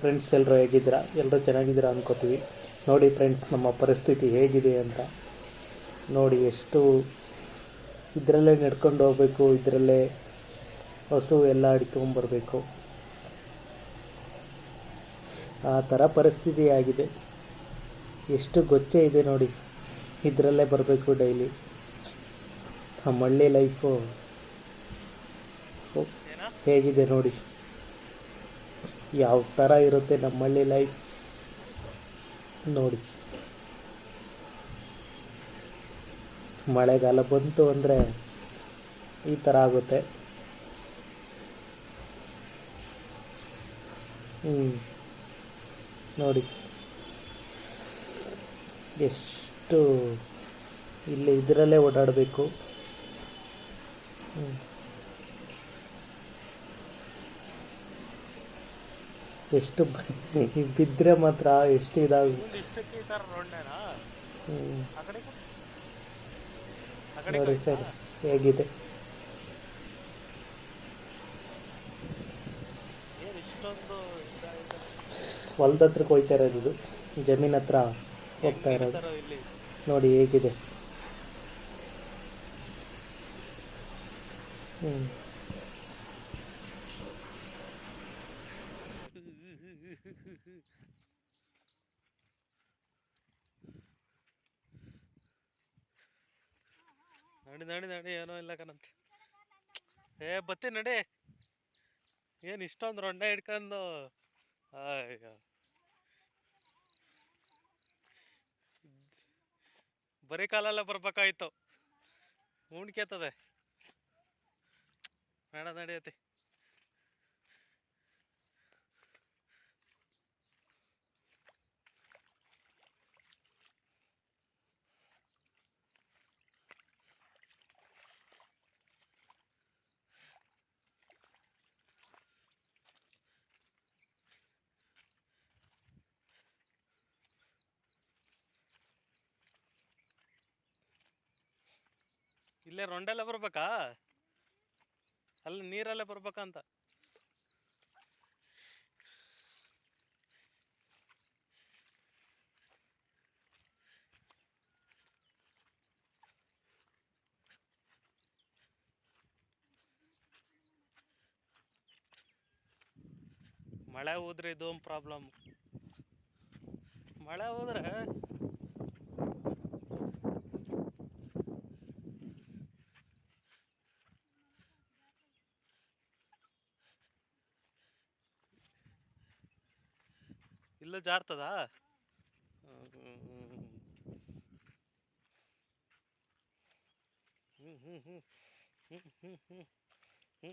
Friends ಎಲ್ಲರೂ ಹೇಗಿದ್ದೀರಾ? ಎಲ್ಲರೂ ಚೆನ್ನಾಗಿದ್ದೀರಾ ಅಂದ್ಕೋತೀವಿ ನೋಡಿ ಫ್ರೆಂಡ್ಸ್ ನಮ್ಮ ಪರಿಸ್ಥಿತಿ ಹೇಗಿದೆ ಅಂತ. ನೋಡಿ ಎಷ್ಟು ಇದರಲ್ಲೇ ನಡ್ಕೊಂಡು ಹೋಗಬೇಕು, ಇದರಲ್ಲೇ ಹಸು ಎಲ್ಲ ಅಡ್ಕೊಂಬರಬೇಕು ಆ ಥರ ಪರಿಸ್ಥಿತಿ ಆಗಿದೆ. ಎಷ್ಟು ಗೊಚ್ಚೆ ಇದೆ ನೋಡಿ. ಇದರಲ್ಲೇ ಬರಬೇಕು ಡೈಲಿ ನಮ್ಮ ಹಳ್ಳಿ ಲೈಫು ಹೇಗಿದೆ ನೋಡಿ. ಯಾವ ಥರ ಇರುತ್ತೆ ನಮ್ಮ ಹಳ್ಳಿ ಲೈಫ್ ನೋಡಿ. ಮಳೆಗಾಲ ಬಂತು ಅಂದರೆ ಈ ಥರ ಆಗುತ್ತೆ. ಹ್ಞೂ ನೋಡಿ. ಎಷ್ಟು ಇಲ್ಲಿ ಇದರಲ್ಲೇ ಓಡಾಡಬೇಕು. ಹ್ಞೂ ಎಷ್ಟು ಬಿದ್ರೆ ಬಿದ್ದರೆ ಮಾತ್ರ ಎಷ್ಟು ಇದಾಗ ನೋಡಿ ಸರ್ ಹೇಗಿದೆ? ಹೊಲ್ದ ಹತ್ರಕ್ಕೆ ಹೋಯ್ತಾ ಇರೋದು ಇದು. ಜಮೀನ್ ಹತ್ರ ಹೋಗ್ತಾ ಇರೋದು. ನೋಡಿ ಹೇಗಿದೆ. ಹ್ಞೂ ನಡಿ ನಡಿ ನಡಿ, ಏನೋ ಇಲ್ಲ ಕಣಂತೆ. ಏ, ಬತ್ತಿ ನಡಿ. ಏನು ಇಷ್ಟೊಂದು ರೊಂಡ ಹಿಡ್ಕೊಂಡು. ಬರೀ ಕಾಲೆಲ್ಲ ಬರ್ಬೇಕಾಯ್ತು. ಉಣ್ಕೇತದೆ ಬೇಡ ನಡೆಯತಿ ಇಲ್ಲೇ ರೊಂಡೆಲ್ಲ ಬರ್ಬೇಕಾ? ಅಲ್ಲ ನೀರಲ್ಲೇ ಬರ್ಬೇಕಂತ ಮಳೆ ಹೋದ್ರೆ ಇದು ಪ್ರಾಬ್ಲಮ್ ಮಳೆ ಹೋದ್ರೆ ಇಲ್ಲೂ ಜಾರ್ತದ ಹ್ಞೂ ಹ್ಞೂ ಹ್ಞೂ ಹ್ಞೂ ಹ್ಞೂ ಹ್ಞೂ